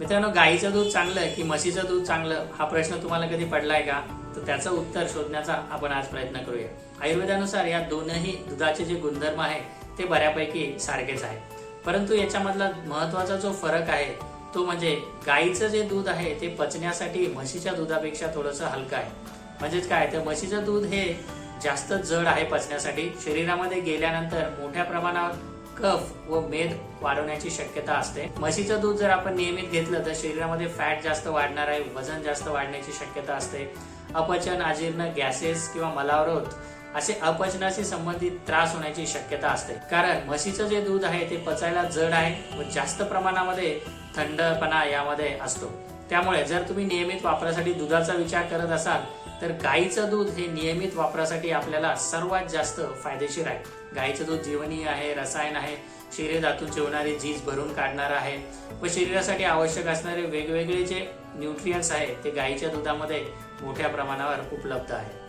मित्रांनो गाईचं दूध चांगलं की म्हशीचं दूध चांगलं हा प्रश्न तुम्हाला कधी पडलाय का? तर त्याचं उत्तर शोधण्याचा आपण आज प्रयत्न करूया. आयुर्वेदानुसार या दोनही दुधाचे जे गुणधर्म आहे ते बऱ्यापैकी सारखेच आहे. परंतु याच्यामधला महत्त्वाचा जो फरक आहे तो म्हणजे गाईचं जे दूध आहे ते पचण्यासाठी म्हशीच्या दुधापेक्षा थोडंसं हलकं आहे. म्हणजेच काय? तर म्हशीचं दूध हे जास्त जड आहे पचण्यासाठी. शरीरामध्ये गेल्यानंतर मोठ्या प्रमाणावर कफ व मेद वाढवण्याची शक्यता असते. म्हशीचं दूध जर आपण नियमित घेतलं तर शरीरामध्ये फॅट जास्त वाढणार आहे वजन जास्त वाढण्याची शक्यता असते. अपचन अजीर्ण गॅसेस किंवा मलावरोध असे अपचनाशी संबंधित त्रास होण्याची शक्यता असते. कारण म्हशीचं जे दूध आहे ते पचायला जड आहे व जास्त प्रमाणामध्ये थंडपणा यामध्ये असतो. त्यामुळे जर तुम्ही नियमित वापरासाठी दुधाचा विचार करत असाल तर गाईचं दूध हे नियमित वापरासाठी आपल्याला सर्वात जास्त फायदेशीर आहे. गाईचं दूध जीवनीय आहे रसायन आहे शरीरातून जेवणारी झीज भरून काढणार आहे व शरीरासाठी आवश्यक असणारे वेगवेगळे जे न्यूट्रियन्स आहेत ते गाईच्या दुधामध्ये मोठ्या प्रमाणावर उपलब्ध आहे